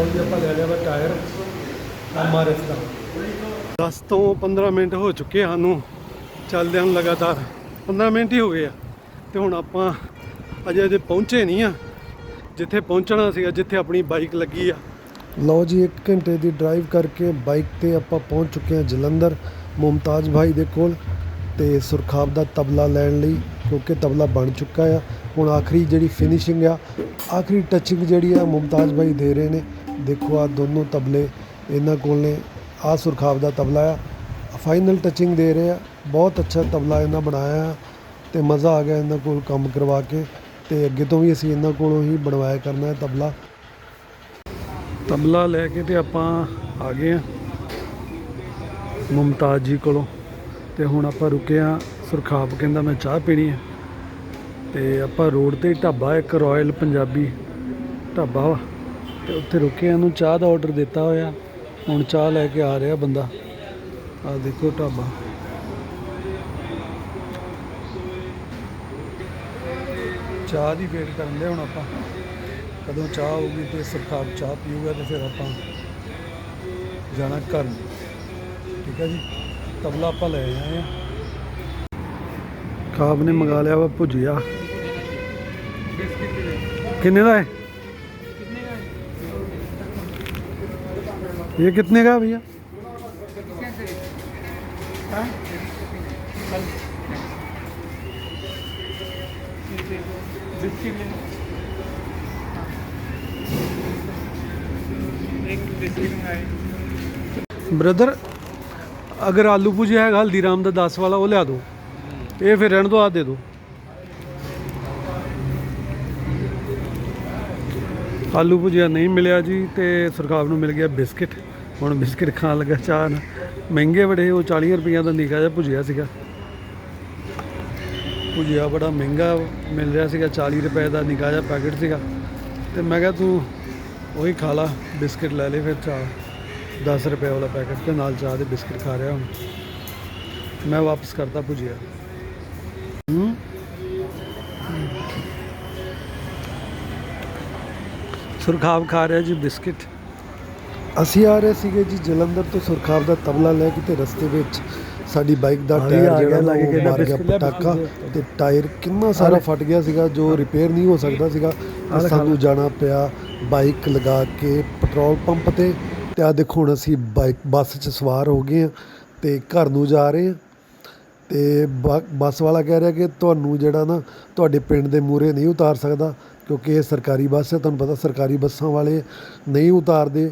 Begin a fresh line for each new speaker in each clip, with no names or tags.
ਲਓ ਜੀ ਆਪਾਂ ਲੈ ਲਿਆ ਵਾ ਟਾਇਰ ਐਮਆਰਐਫ ਦਾ। 10 ਤੋਂ 15 ਮਿੰਟ ਹੋ ਚੁੱਕੇ ਸਾਨੂੰ ਚੱਲਦਿਆਂ ਨੂੰ ਲਗਾਤਾਰ। 15 ਮਿੰਟ ਹੀ ਹੋ ਗਏ ਆ। ਤੇ ਹੁਣ ਆਪਾਂ ਅਜੇ ਅਜੇ ਪਹੁੰਚੇ ਨਹੀਂ ਆ। ਜਿੱਥੇ ਪਹੁੰਚਣਾ ਸੀਗਾ ਜਿੱਥੇ ਆਪਣੀ ਬਾਈਕ ਲੱਗੀ ਆ। ਲਓ ਜੀ 1 ਘੰਟੇ ਦੀ ਡਰਾਈਵ ਕਰਕੇ ਬਾਈਕ ਤੇ ਆਪਾਂ ਪਹੁੰਚ ਚੁੱਕੇ ਹਾਂ ਜਲੰਧਰ ਮੁਮਤਾਜ਼ ਭਾਈ ਦੇ ਕੋਲ। ਤੇ ਸੁਰਖਾਬ ਦਾ ਤਬਲਾ ਲੈਣ ਲਈ ਕਿਉਂਕਿ ਤਬਲਾ ਬਣ ਚੁੱਕਾ ਆ। ਹੁਣ ਆਖਰੀ ਜਿਹੜੀ ਫਿਨਿਸ਼ਿੰਗ ਆ ਆਖਰੀ ਟੱਚਿੰਗ ਜਿਹੜੀ ਆ ਮੁਮਤਾਜ਼ ਭਾਈ ਦੇ ਰਹੇ ਨੇ। ਦੇਖੋ ਆ ਦੋਨੋਂ ਤਬਲੇ ਇਹਨਾਂ ਕੋਲ ਨੇ। ਆ ਸੁਰਖਾਬ ਦਾ ਤਬਲਾ ਆ। ਫਾਈਨਲ ਟੱਚਿੰਗ ਦੇ ਰਹੇ ਆ। ਬਹੁਤ ਅੱਛਾ ਤਬਲਾ ਇਹਨਾਂ ਬਣਾਇਆ ਆ ਤੇ ਮਜ਼ਾ ਆ ਗਿਆ ਇਹਨਾਂ ਕੋਲ ਕੰਮ ਕਰਵਾ ਕੇ ਤੇ ਅੱਗੇ ਤੋਂ ਵੀ ਅਸੀਂ ਇਹਨਾਂ ਕੋਲੋਂ ਹੀ ਬਣਵਾਇਆ ਕਰਨਾ ਹੈ ਤਬਲਾ। ਤਬਲਾ ਲੈ ਕੇ ਤੇ ਆਪਾਂ ਆ ਗਏ ਆ ਮੁਮਤਾਜ਼ ਜੀ ਕੋਲੋਂ ਤੇ ਹੁਣ ਆਪਾਂ ਰੁਕੇ ਆ ਸੁਰਖਾਬ ਕਹਿੰਦਾ ਮੈਂ ਚਾਹ ਪੀਣੀ ਹੈ। ਤੇ ਆਪਾਂ ਰੋਡ ਤੇ ਢਾਬਾ, ਇੱਕ ਰਾਇਲ ਪੰਜਾਬੀ ਢਾਬਾ ਵਾ। ਤੇ ਉੱਥੇ ਰੁਕੇ ਆ ਇਹਨੂੰ ਚਾਹ ਦਾ ਆਰਡਰ ਦਿੱਤਾ ਹੋਇਆ। ਹੁਣ ਚਾਹ ਲੈ ਕੇ ਆ ਰਿਹਾ ਬੰਦਾ। ਆ ਦੇਖੋ ਢਾਬਾ। ਚਾਹ ਦੀ ਵੇਟ ਕਰਨ ਦੇ ਹੁਣ ਆਪਾਂ। ਕਦੋਂ ਚਾਹ ਆਊਗੀ ਤੇ ਸਰਕਾਰ ਚਾਹ ਪੀਊਗਾ ਤੇ ਫਿਰ ਆਪਾਂ ਜਾਣਾ ਘਰ। ਠੀਕ ਹੈ ਜੀ? ਤਬਲਾ ਆਪਾਂ ਲੈ ਆਏ ਆ। ਖਾਬ ਨੇ ਮੰਗਾ ਲਿਆ ਵਾ ਭੁਜੀਆ। ਕਿੰਨੇ ਦਾ ਹੈ? ये कितने का है भैया ब्रदर अगर आलू भुजिया है हल्दीराम ਦਾ 10 ਵਾਲਾ ਉਹ ਲਿਆ ਦਿਓ ਇਹ ਫਿਰ ਰਹਿਣ ਦੋ ਆ ਦੇ ਦਿਓ ਆਲੂ ਭੁਜੀਆ ਨਹੀਂ ਮਿਲਿਆ ਜੀ ਤੇ ਸਰਕਾਰ ਨੂੰ ਮਿਲ ਗਿਆ ਬਿਸਕਿਟ ਹੁਣ ਬਿਸਕਿਟ ਖਾਣ ਲੱਗਾ, ਚਾਹ ਨਾਲ। ਮਹਿੰਗੇ ਬੜੇ, ਉਹ 40 ਰੁਪਈਆ ਦਾ ਨਿੱਕਾ ਜਿਹਾ ਭੁਜੀਆ ਸੀਗਾ। ਭੁਜੀਆ ਬੜਾ ਮਹਿੰਗਾ ਮਿਲ ਰਿਹਾ ਸੀਗਾ 40 ਰੁਪਏ ਦਾ ਨਿੱਕਾ ਜਿਹਾ ਪੈਕੇਟ ਸੀਗਾ। ਤੇ ਮੈਂ ਕਿਹਾ, ਤੂੰ ਉਹੀ ਖਾ ਲਾ, ਬਿਸਕਿਟ ਲੈ ਲੈ ਫਿਰ ਚਾਹ। 10 ਰੁਪਏ ਵਾਲਾ ਪੈਕੇਟ ਤੇ ਨਾਲ ਚਾਹ ਦੇ ਬਿਸਕਿਟ ਖਾ ਰਿਹਾ ਹੁਣ। ਮੈਂ ਵਾਪਸ ਕਰਤਾ ਭੁਜੀਆ। ਹੂੰ? ਸੁਰਖਾਬ ਖਾ ਰਿਹਾ ਜੀ ਬਿਸਕਿਟ। ਅਸੀਂ ਆ ਰਹੇ ਸੀਗੇ ਜੀ ਜਲੰਧਰ ਤੋਂ ਸੁਰਖਾਬ ਦਾ ਤਬਲਾ ਲੈ ਕੇ ਤੇ ਰਸਤੇ ਵਿੱਚ ਸਾਡੀ ਬਾਈਕ ਦਾ ਟਾਇਰ ਜਿਹੜਾ
ਲੱਗ ਗਿਆ,
ਮਾਰ ਗਿਆ ਪਟਾਕਾ ਤੇ ਟਾਇਰ ਕਿੰਨਾ ਸਾਰਾ ਫਟ ਗਿਆ ਸੀਗਾ ਜੋ ਰਿਪੇਅਰ ਨਹੀਂ ਹੋ ਸਕਦਾ ਸੀਗਾ। ਸਾਨੂੰ ਜਾਣਾ ਪਿਆ ਬਾਈਕ ਲਗਾ ਕੇ ਪੈਟਰੋਲ ਪੰਪ ਤੇ ਤੇ ਆ ਦੇਖੋ ਹੁਣ ਅਸੀਂ ਬਾਈਕ ਬੱਸ 'ਚ ਸਵਾਰ ਹੋ ਗਏ ਤੇ ਘਰ ਨੂੰ ਜਾ ਰਹੇ ਹਾਂ। ਤੇ ਬੱਸ ਵਾਲਾ ਕਹਿ ਰਿਹਾ ਕਿ ਤੁਹਾਨੂੰ ਜਿਹੜਾ ਨਾ ਤੁਹਾਡੇ ਪਿੰਡ ਦੇ ਮੂਹਰੇ ਨਹੀਂ ਉਤਾਰ ਸਕਦਾ ਕਿਉਂਕਿ ਇਹ ਸਰਕਾਰੀ ਬੱਸ ਹੈ ਤੁਹਾਨੂੰ ਪਤਾ ਸਰਕਾਰੀ ਬੱਸਾਂ ਵਾਲੇ ਨਹੀਂ ਉਤਾਰਦੇ।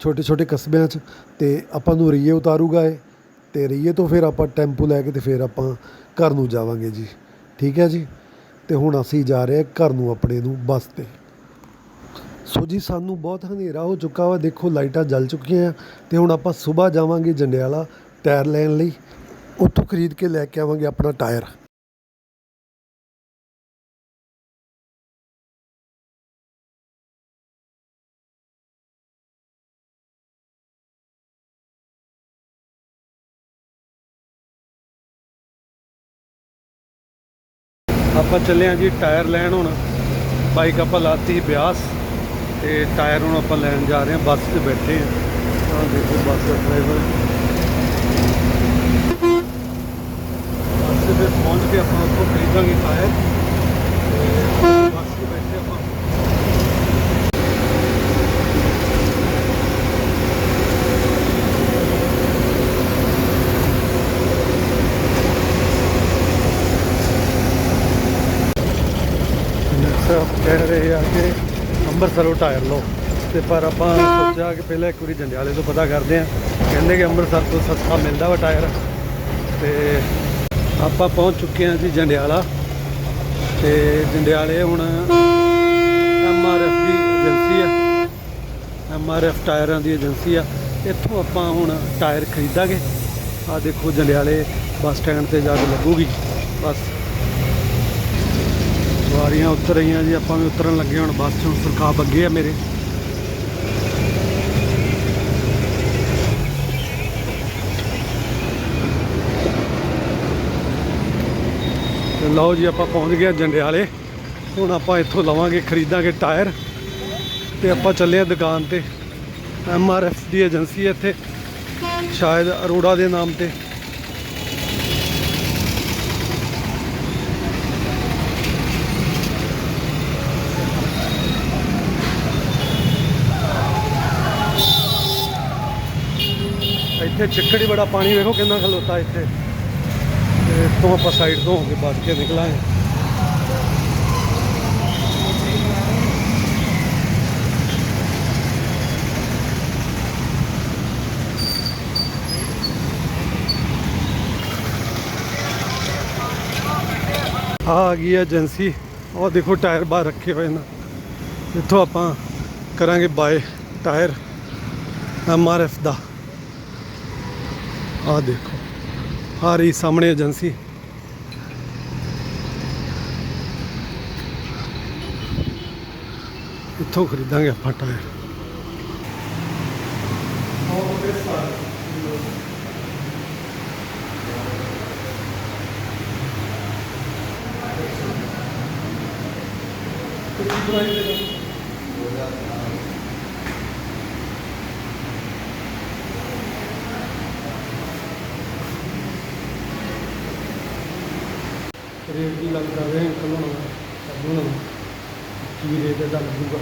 ਛੋਟੇ ਛੋਟੇ ਕਸਬਿਆਂ 'ਚ ਤੇ ਆਪਾਂ ਨੂੰ ਰਈਏ ਉਤਾਰੂਗਾ ਇਹ ਤੇ ਰਈਏ ਤੋਂ ਫਿਰ ਆਪਾਂ ਟੈਂਪੂ ਲੈ ਕੇ ਤੇ ਫਿਰ ਆਪਾਂ ਘਰ ਨੂੰ ਜਾਵਾਂਗੇ ਜੀ। ਠੀਕ ਹੈ ਜੀ? ਤੇ ਹੁਣ ਅਸੀਂ ਜਾ ਰਹੇ ਘਰ ਨੂੰ ਆਪਣੇ ਨੂੰ ਬੱਸ ਤੇ। ਸੋ ਜੀ, ਸਾਨੂੰ ਬਹੁਤ ਹਨੇਰਾ ਹੋ ਚੁੱਕਾ ਵਾ। ਦੇਖੋ, ਲਾਈਟਾਂ ਜਲ ਚੁੱਕੀਆਂ ਆ ਤੇ ਹੁਣ ਆਪਾਂ ਸਵੇਰ ਜਾਵਾਂਗੇ ਜੰਡਿਆਲਾ ਟਾਇਰ ਲੈਣ ਲਈ। ਉੱਥੋਂ ਖਰੀਦ ਕੇ ਲੈ ਕੇ ਆਵਾਂਗੇ ਆਪਣਾ ਟਾਇਰ। ਆਪਾਂ ਚੱਲੇ ਹਾਂ ਜੀ ਟਾਇਰ ਲੈਣ ਹੁਣ। ਬਾਈਕ ਆਪਾਂ ਲਾਤੀ ਬਿਆਸ ਤੇ ਟਾਇਰ ਹੁਣ ਆਪਾਂ ਲੈਣ ਜਾ ਰਹੇ ਹਾਂ, ਬੱਸ 'ਚ ਬੈਠੇ ਹਾਂ। ਦੇਖੋ ਬੱਸ ਦਾ ਡਰਾਈਵਰ ਬੱਸ 'ਤੇ ਫਿਰ ਪਹੁੰਚ ਕੇ ਆਪਾਂ ਉੱਥੋਂ ਖਰੀਦਾਂਗੇ ਟਾਇਰ ਤੇ ਬੱਸ 'ਤੇ ਬੈਠੇ ਆਪਾਂ ਸਾਹਿਬ ਕਹਿ ਰਹੇ ਆ ਕਿ ਅੰਮ੍ਰਿਤਸਰੋਂ ਟਾਇਰ ਲਓ। ਤੇ ਪਰ ਆਪਾਂ ਸੋਚਿਆ ਕਿ ਪਹਿਲਾਂ ਇੱਕ ਵਾਰੀ ਜੰਡਿਆਲੇ ਤੋਂ ਪਤਾ ਕਰਦੇ ਆ ਕਹਿੰਦੇ ਕਿ ਅੰਮ੍ਰਿਤਸਰ ਤੋਂ ਸਸਤਾ ਮਿਲਦਾ ਵਾ ਟਾਇਰ। ਤੇ ਆਪਾਂ ਪਹੁੰਚ ਚੁੱਕੇ ਹਾਂ ਜੀ ਜੰਡਿਆਲਾ। ਤੇ ਜੰਡਿਆਲੇ ਹੁਣ ਐਮਆਰਐਫ ਦੀ ਏਜੰਸੀ ਆ। ਐਮਆਰਐਫ ਟਾਇਰਾਂ ਦੀ ਏਜੰਸੀ ਆ। ਇੱਥੋਂ ਆਪਾਂ ਹੁਣ ਟਾਇਰ ਖਰੀਦਾਂਗੇ। ਆ ਦੇਖੋ ਜੰਡਿਆਲੇ ਬੱਸ ਸਟੈਂਡ ਤੇ ਜਾ ਕੇ ਲੱਗੂਗੀ। ਬਸ। ਸਵਾਰੀਆਂ ਉਤਰ ਰਹੀਆਂ ਜੀ, ਆਪਾਂ ਵੀ ਉਤਰਨ ਲੱਗੇ ਹੁਣ ਬੱਸ ਚੋਂ ਸੁਰਖਾਬ ਅੱਗੇ ਆ ਮੇਰੇ। ਲਓ ਜੀ, ਆਪਾਂ ਪਹੁੰਚ ਗਏ ਜੰਡਿਆਲੇ। ਹੁਣ ਆਪਾਂ ਇੱਥੋਂ ਲਵਾਂਗੇ, ਖਰੀਦਾਂਗੇ ਟਾਇਰ। ਤੇ ਆਪਾਂ ਚੱਲੇ ਆ ਦੁਕਾਨ ਤੇ। ਐਮ ਆਰ ਐਫ ਦੀ ਏਜੰਸੀ ਹੈ ਇੱਥੇ। ਸ਼ਾਇਦ ਅਰੋੜਾ ਦੇ ਨਾਮ ਤੇ। ਇੱਥੇ ਚਿੱਕੜ ਬੜਾ ਪਾਣੀ, ਵੇਖੋ ਕਿੰਨਾ ਖਲੋਤਾ ਇੱਥੇ। ਤੇ ਤੋਂ ਆਪਾਂ ਸਾਈਡ ਤੋਂ ਹੋ ਕੇ ਬਚ ਕੇ ਨਿਕਲਾਂਗੇ। ਆ ਗਈ ਹੈ ਏਜੰਸੀ। ਉਹ ਦੇਖੋ ਟਾਇਰ ਬਾਹਰ ਰੱਖੇ ਹੋਏ ਨੇ। ਇੱਥੋਂ ਆਪਾਂ ਕਰਾਂਗੇ buy tyre M R F ਦਾ। ਆ ਦੇਖੋ ਆ ਰਹੀ ਸਾਹਮਣੇ ਏਜੰਸੀ। ਇੱਥੋਂ ਖਰੀਦਾਂਗੇ ਆਪਾਂ ਟਾਇਰ। ਰੇਟ ਵੀ ਲੱਗ ਕਰ ਰਹੇ ਅੰਕਲ ਹੁਣ ਸਾਨੂੰ ਨਾ ਕੀ ਰੇਟ ਇਹਦਾ ਲੱਗੂਗਾ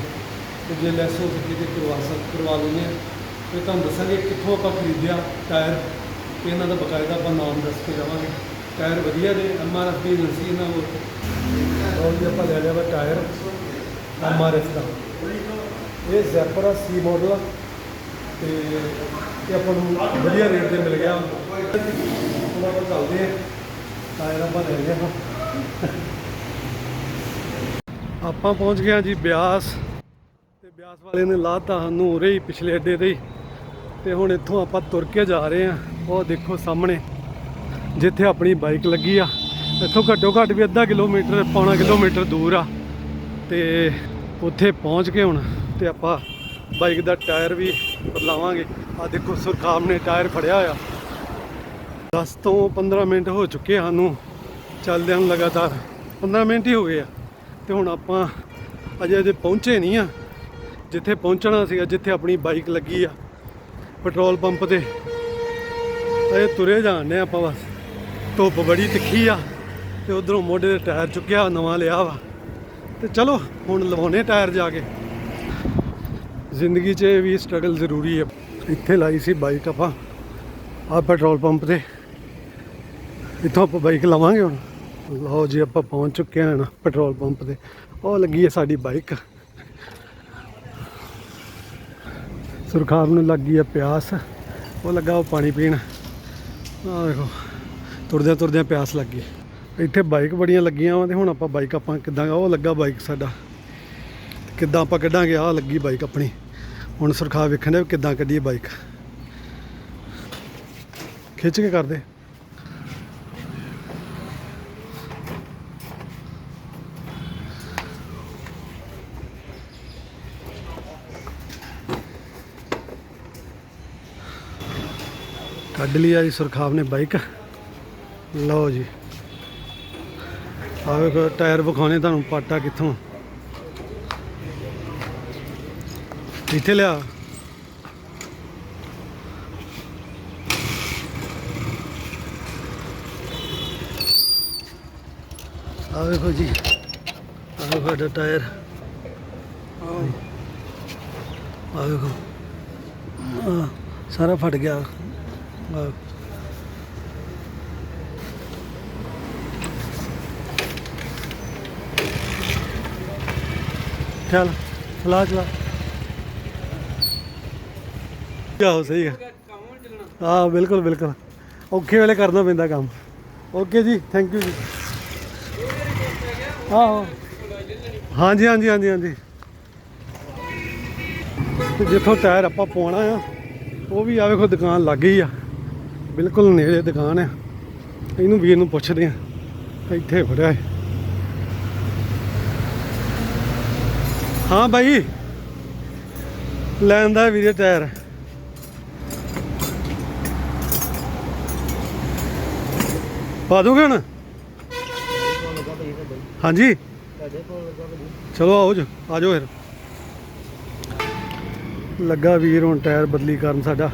ਤੇ ਜੇ ਲੈਸ ਹੋ ਸਕੇ ਤੇ ਕਰਵਾ ਸਕ, ਕਰਵਾ ਲੈਂਦੇ ਹਾਂ। ਤੇ ਤੁਹਾਨੂੰ ਦੱਸਾਂਗੇ ਕਿੱਥੋਂ ਆਪਾਂ ਖਰੀਦਿਆ ਟਾਇਰ, ਤੇ ਇਹਨਾਂ ਦਾ ਬਕਾਇਦਾ ਆਪਾਂ ਨਾਮ ਦੱਸ ਕੇ ਜਾਵਾਂਗੇ। ਟਾਇਰ ਵਧੀਆ ਨੇ, ਐਮ ਆਰ ਐਫ ਦੀ ਏਜੰਸੀ ਇਹਨਾਂ ਕੋਲ ਔਰ ਵੀ ਆਪਾਂ ਲੈ ਲਿਆ ਵਾ ਟਾਇਰ, ਐਮ ਆਰ ਐਫ ਦਾ। ਇਹ ਜ਼ੈਪਰ ਆ ਸੀ ਮਾਡਲ ਆ। ਤੇ ਇਹ ਆਪਾਂ ਨੂੰ ਵਧੀਆ ਰੇਟ ਤੇ ਮਿਲ ਗਿਆ। ਹੁਣ ਆਪਾਂ ਚੱਲਦੇ ਆ ਟਾਇਰ ਆਪਾਂ ਲੈ ਲਿਆ ਆਪਾਂ ਪਹੁੰਚ ਗਏ ਹਾਂ ਜੀ ਬਿਆਸ। ਤੇ ਬਿਆਸ ਵਾਲੇ ਨੇ ਲਾਤਾ ਸਾਨੂੰ ਉਰੇ ਹੀ ਪਿਛਲੇ ਅੱਡੇ ਤੇ ਹੀ। ਤੇ ਹੁਣ ਇੱਥੋਂ ਆਪਾਂ ਤੁਰ ਕੇ ਜਾ ਰਹੇ ਹਾਂ। ਉਹ ਦੇਖੋ ਸਾਹਮਣੇ, ਜਿੱਥੇ ਆਪਣੀ ਬਾਈਕ ਲੱਗੀ ਆ। ਇੱਥੋਂ ਘੱਟੋ ਘੱਟ ਵੀ ਅੱਧਾ ਕਿਲੋਮੀਟਰ, ਪੌਣਾ ਕਿਲੋਮੀਟਰ ਦੂਰ ਆ। ਤੇ ਉੱਥੇ ਪਹੁੰਚ ਕੇ ਹੁਣ, ਤੇ ਆਪਾਂ ਬਾਈਕ ਦਾ ਟਾਇਰ ਵੀ ਬਦਲਾਵਾਂਗੇ। ਆ ਦੇਖੋ ਸੁਰਖਾਮ ਨੇ ਟਾਇਰ ਫੜਿਆ ਹੋਇਆ। 10 ਤੋਂ 15 ਮਿੰਟ ਹੋ ਚੁੱਕੇ ਸਾਨੂੰ। ਚੱਲਦਿਆਂ ਨੂੰ ਲਗਾਤਾਰ। 15 ਮਿੰਟ ਹੀ ਹੋ ਗਏ ਆ ਤੇ ਹੁਣ ਆਪਾਂ ਅਜੇ ਅਜੇ ਪਹੁੰਚੇ ਨਹੀਂ ਆ। ਜਿੱਥੇ ਪਹੁੰਚਣਾ ਸੀਗਾ, ਜਿੱਥੇ ਆਪਣੀ ਬਾਈਕ ਲੱਗੀ ਆ ਪੈਟਰੋਲ ਪੰਪ ਤੇ। ਅਜੇ ਤੁਰੇ ਜਾਂਦੇ ਆਪਾਂ ਬਸ। ਧੁੱਪ ਬੜੀ ਤਿੱਖੀ ਆ ਤੇ ਉਧਰੋਂ ਮੋਢੇ ਦੇ ਟਾਇਰ ਚੁੱਕਿਆ, ਨਵਾਂ ਲਿਆ ਵਾ। ਤੇ ਚਲੋ, ਹੁਣ ਲਵਾਉਣੇ ਟਾਇਰ ਜਾ ਕੇ। ਜ਼ਿੰਦਗੀ 'ਚ ਇਹ ਵੀ ਸਟਰਗਲ ਜ਼ਰੂਰੀ ਹੈ ਇੱਥੇ ਲਾਈ ਸੀ ਬਾਈਕ ਆਪਾਂ ਆ ਪੈਟਰੋਲ ਪੰਪ ਤੇ। ਇੱਥੋਂ ਆਪਾਂ ਬਾਈਕ ਲਵਾਂਗੇ ਹੁਣ। ਲਓ ਜੀ, ਆਪਾਂ ਪਹੁੰਚ ਚੁੱਕੇ ਹਾਂ ਨਾ ਪੈਟਰੋਲ ਪੰਪ ਤੇ। ਉਹ ਲੱਗੀ ਹੈ ਸਾਡੀ ਬਾਈਕ। ਸੁਰਖਾਬ ਨੂੰ ਲੱਗੀ ਹੈ ਪਿਆਸ। ਉਹ ਲੱਗਾ ਉਹ ਪਾਣੀ ਪੀਣ। ਆਹ ਦੇਖੋ, ਤੁਰਦਿਆਂ ਤੁਰਦਿਆਂ ਪਿਆਸ ਲੱਗੀ ਇੱਥੇ ਬਾਈਕ ਬੜੀਆਂ ਲੱਗੀਆਂ ਵਾ ਤੇ ਹੁਣ ਆਪਾਂ ਬਾਈਕ ਆਪਾਂ ਕਿੱਦਾਂ, ਉਹ ਲੱਗਾ ਬਾਈਕ ਸਾਡਾ। ਕਿੱਦਾਂ ਆਪਾਂ ਕੱਢਾਂਗੇ, ਆਹ ਲੱਗੀ ਬਾਈਕ ਆਪਣੀ। ਹੁਣ ਸੁਰਖਾਬ ਵੇਖਣ ਦੇ ਕਿੱਦਾਂ ਕੱਢੀਏ ਬਾਈਕ। ਖਿੱਚ ਕੇ ਕਰਦੇ। ਕੱਢ ਲਈ ਆ ਜੀ ਸੁਰਖਾਬ ਨੇ ਬਾਈਕ। ਲਓ ਜੀ। ਆਹ ਵੇਖੋ ਟਾਇਰ ਵਿਖਾਉਣੇ ਤੁਹਾਨੂੰ ਪਾਟਾ ਕਿੱਥੋਂ। ਇੱਥੇ ਲਿਆ। ਆ ਵੇਖੋ ਜੀ। ਆ ਵੇਖੋ ਸਾਡਾ ਟਾਇਰ। ਆ ਵੇਖੋ। ਸਾਰਾ ਫਟ ਗਿਆ। ਚੱਲ ਚਲਾ। ਚਲਾ ਆਹੋ ਸਹੀ ਹੈ ਹਾਂ, ਬਿਲਕੁਲ ਬਿਲਕੁਲ। ਔਖੇ ਵੇਲੇ ਕਰਨਾ ਪੈਂਦਾ ਕੰਮ। ਓਕੇ ਜੀ ਥੈਂਕ ਯੂ ਜੀ। ਆਹੋ ਹਾਂਜੀ ਹਾਂਜੀ ਹਾਂਜੀ ਹਾਂਜੀ। ਤੇ ਜਿੱਥੋਂ ਟਾਇਰ ਆਪਾਂ ਪਾਉਣਾ ਆ, ਉਹ ਵੀ ਆ ਵੇਖੋ ਦੁਕਾਨ ਲੱਗ ਗਈ ਆ। ਬਿਲਕੁਲ ਨੇੜੇ ਦੁਕਾਨ ਹੈ ਇਹਨੂੰ ਵੀਰ ਨੂੰ ਪੁੱਛਦੇ ਆ, ਇੱਥੇ ਫੜਿਆ ਹੈ। ਹਾਂ ਬਾਈ। ਲੈਣ ਦਾ ਵੀਰੇ ਟਾਇਰ ਪਾ ਦੋਗੇ ਹੁਣ? ਹਾਂਜੀ। ਚਲੋ ਆਓ ਜੀ, ਆ ਫਿਰ। ਲੱਗਾ ਵੀਰ ਹੁਣ ਟਾਇਰ ਬਦਲੀ ਕਰਨ ਸਾਡਾ।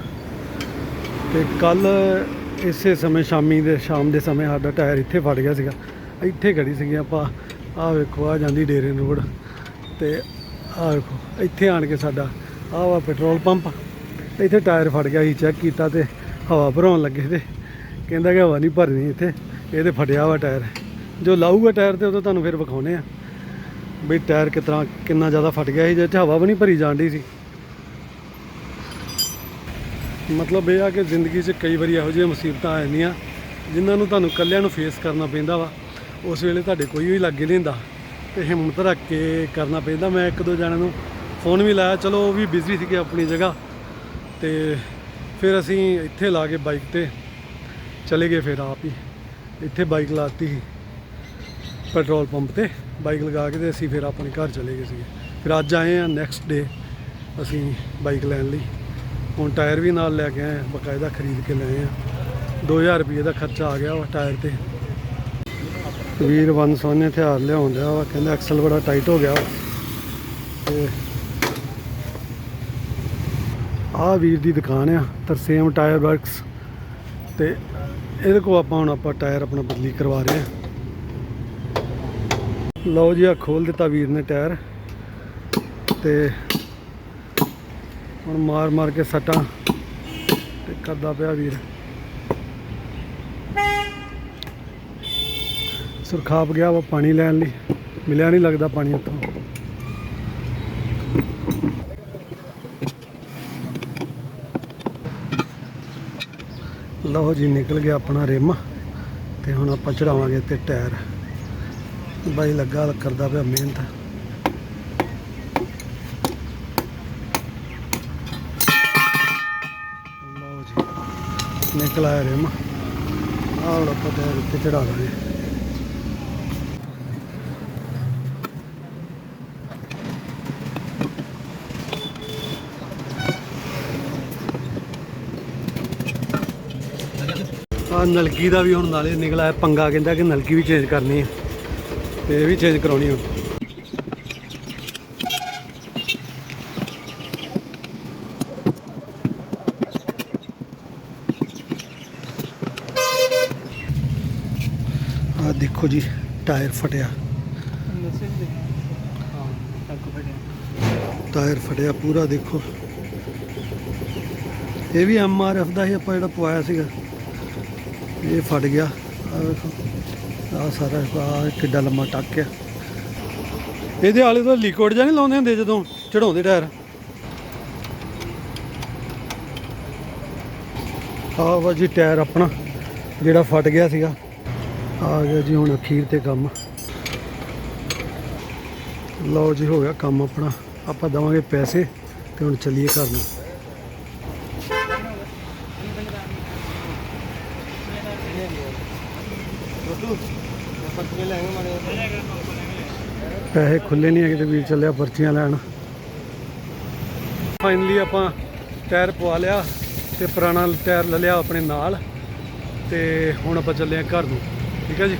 ਤੇ ਕੱਲ ਇਸੇ ਸਮੇਂ ਸ਼ਾਮੀ ਦੇ ਸ਼ਾਮ ਦੇ ਸਮੇਂ ਸਾਡਾ ਟਾਇਰ ਇੱਥੇ ਫਟ ਗਿਆ ਸੀਗਾ। ਇੱਥੇ ਖੜੀ ਸੀਗੀ ਆਪਾਂ। ਆਹ ਵੇਖੋ ਆ ਜਾਂਦੀ ਡੇਰੇ ਰੋਡ। ਤੇ ਆਹ ਵੇਖੋ, ਇੱਥੇ ਆਣ ਕੇ ਸਾਡਾ ਆਹ ਵਾ ਪੈਟਰੋਲ ਪੰਪ। ਇੱਥੇ ਟਾਇਰ ਫਟ ਗਿਆ ਸੀ, ਚੈੱਕ ਕੀਤਾ ਤੇ ਹਵਾ ਭਰਾਉਣ ਲੱਗੇ ਤੇ ਕਹਿੰਦਾ ਕਿ ਹਵਾ ਨਹੀਂ ਭਰਨੀ ਇੱਥੇ। ਇਹ ਤੇ ਫਟਿਆ ਵਾ ਟਾਇਰ। ਜੋ ਲਾਊਗਾ ਟਾਇਰ ਤੇ ਉਦੋਂ ਤੁਹਾਨੂੰ ਫਿਰ ਵਿਖਾਉਨੇ ਆ। ਵੀ ਟਾਇਰ ਕਿਸ ਤਰ੍ਹਾਂ ਕਿੰਨਾ ਜ਼ਿਆਦਾ ਫਟ ਗਿਆ ਸੀ ਜਿੱਥੇ ਹਵਾ ਵੀ ਨਹੀਂ ਭਰੀ ਜਾਂਦੀ ਸੀ। ਮਤਲਬ ਇਹ ਆ ਕਿ ਜ਼ਿੰਦਗੀ 'ਚ ਕਈ ਵਾਰੀ ਇਹੋ ਜਿਹੀਆਂ ਮੁਸੀਬਤਾਂ ਆ ਜਾਂਦੀਆਂ, ਜਿਨ੍ਹਾਂ ਨੂੰ ਤੁਹਾਨੂੰ ਇਕੱਲਿਆਂ ਨੂੰ ਫੇਸ ਕਰਨਾ ਪੈਂਦਾ ਵਾ। ਉਸ ਵੇਲੇ ਤੁਹਾਡੇ ਕੋਈ ਵੀ ਲਾਗੇ ਨਹੀਂ ਹੁੰਦਾ। ਤੇ ਹਿੰਮਤ ਰੱਖ ਕੇ ਕਰਨਾ ਪੈਂਦਾ। ਮੈਂ ਇੱਕ ਦੋ ਜਣਿਆਂ ਨੂੰ ਫੋਨ ਵੀ ਲਾਇਆ। ਚਲੋ, ਉਹ ਵੀ ਬਿਜ਼ੀ ਸੀਗੇ ਆਪਣੀ ਜਗ੍ਹਾ। ਤੇ ਫਿਰ ਅਸੀਂ ਇੱਥੇ ਲਾ ਕੇ ਬਾਈਕ ਤੇ ਚਲੇ ਗਏ ਫਿਰ ਆਪ ਹੀ। ਇੱਥੇ ਬਾਈਕ ਲਾਤੀ ਸੀ ਪੈਟਰੋਲ ਪੰਪ ਤੇ। ਬਾਈਕ ਲਗਾ ਕੇ ਤੇ ਅਸੀਂ ਫਿਰ ਆਪਣੇ ਘਰ ਚਲੇ ਗਏ ਸੀਗੇ। ਫਿਰ ਅੱਜ ਆਏ ਆ ਨੈਕਸਟ ਡੇ ਅਸੀਂ ਬਾਈਕ ਲੈਣ ਲਈ। ਹੁਣ ਟਾਇਰ ਵੀ ਨਾਲ ਲੈ ਕੇ ਆਏ ਹਾਂ ਬਕਾਇਦਾ ਖਰੀਦ ਕੇ ਲਏ ਆ। 2000 ਰੁਪਏ ਦਾ ਖਰਚਾ ਆ ਗਿਆ ਵਾ ਟਾਇਰ ਤੇ। ਵੀਰ ਵਨ ਸੋਨੇ ਹਥਿਆਰ ਲਿਆਉਣ ਡਿਆ ਵਾ, ਕਹਿੰਦਾ ਐਕਸਲ ਬੜਾ ਟਾਈਟ ਹੋ ਗਿਆ ਵਾ। ਤੇ ਆਹ ਵੀਰ ਦੀ ਦੁਕਾਨ ਆ, ਤਰਸੇਮ ਟਾਇਰ ਵਰਕਸ। ਤੇ ਇਹਦੇ ਕੋਲ ਆਪਾਂ ਹੁਣ ਆਪਾਂ ਟਾਇਰ ਆਪਣਾ ਬਦਲੀ ਕਰਵਾ ਰਹੇ ਆ। ਲਓ ਜੀ ਆ ਖੋਲ ਦਿੱਤਾ ਵੀਰ ਨੇ ਟਾਇਰ। ਤੇ ਹੁਣ ਮਾਰ ਮਾਰ ਕੇ ਸੱਟਾਂ ਤੇ ਕਰਦਾ ਪਿਆ ਵੀਰ। ਸੁਰਖਾਪ ਗਿਆ ਵਾ ਪਾਣੀ ਲੈਣ ਲਈ। ਮਿਲਿਆ ਨਹੀਂ ਲੱਗਦਾ ਪਾਣੀ ਉੱਥੋਂ। ਲਓ ਜੀ, ਨਿਕਲ ਗਿਆ ਆਪਣਾ ਰਿਮ ਤੇ ਹੁਣ ਆਪਾਂ ਚੜਾਵਾਂਗੇ ਤੇ ਟਾਇਰ। ਬਾਈ ਲੱਗਾ, ਕਰਦਾ ਪਿਆ ਮਿਹਨਤ ਲਓ ਜੀ ਨਿਕਲ ਆਇਆ ਰਿਮ ਆਹ ਹੁਣ ਆਪਾਂ ਉੱਤੇ ਚੜਾ ਦਾਂਗੇ। ਆ ਨਲਕੀ ਦਾ ਵੀ ਹੁਣ ਨਾਲੇ ਨਿਕਲ ਆਇਆ। ਪੰਗਾ ਕਹਿੰਦਾ ਕਿ ਨਲਕੀ ਵੀ ਚੇਂਜ ਕਰਨੀ ਹੈ। ਤੇ ਇਹ ਵੀ ਚੇਂਜ ਕਰਾਉਣੀ ਹੁਣ ਆ ਦੇਖੋ ਜੀ, ਟਾਇਰ ਫਟਿਆ। ਟਾਇਰ ਫਟਿਆ ਪੂਰਾ ਦੇਖੋ। ਇਹ ਵੀ ਐਮ ਆਰ ਐਫ ਦਾ ਹੀ ਆਪਾਂ ਜਿਹੜਾ ਪਵਾਇਆ ਸੀਗਾ। ਇਹ ਫਟ ਗਿਆ। ਆ ਵੇਖੋ ਆ ਸਾਰਾ ਆ ਕਿੱਡਾ ਲੰਮਾ ਟੱਕ ਆ। ਇਹਦੇ ਆਲੇ ਤੋਂ ਲਿਕੁਇਡ ਜਾਂ ਨਹੀਂ ਲਾਉਂਦੇ ਹੁੰਦੇ ਜਦੋਂ ਚੜਾਉਂਦੇ ਟਾਇਰ? ਆ ਵਾ ਜੀ ਟਾਇਰ ਆਪਣਾ ਜਿਹੜਾ ਫਟ ਗਿਆ ਸੀਗਾ। ਆ ਗਿਆ ਜੀ ਹੁਣ ਅਖੀਰ ਤੇ ਕੰਮ। ਲਓ ਜੀ, ਹੋ ਗਿਆ ਕੰਮ ਆਪਣਾ। ਆਪਾਂ ਦਵਾਂਗੇ ਪੈਸੇ ਤੇ ਹੁਣ ਚੱਲੀਏ ਘਰ ਨੂੰ। ਪੈਸੇ ਖੁੱਲੇ ਨਹੀਂ ਹੈਗੇ ਤੇ ਵੀਰ ਚੱਲਿਆ ਪਰਚੀਆਂ ਲੈਣ। ਫਾਈਨਲੀ ਆਪਾਂ ਟਾਇਰ ਪਵਾ ਲਿਆ ਤੇ ਪੁਰਾਣਾ ਟਾਇਰ ਲੈ ਲਿਆ ਆਪਣੇ ਨਾਲ ਤੇ ਹੁਣ ਆਪਾਂ ਚੱਲੇ ਆ ਘਰ ਨੂੰ। ਠੀਕ ਹੈ ਜੀ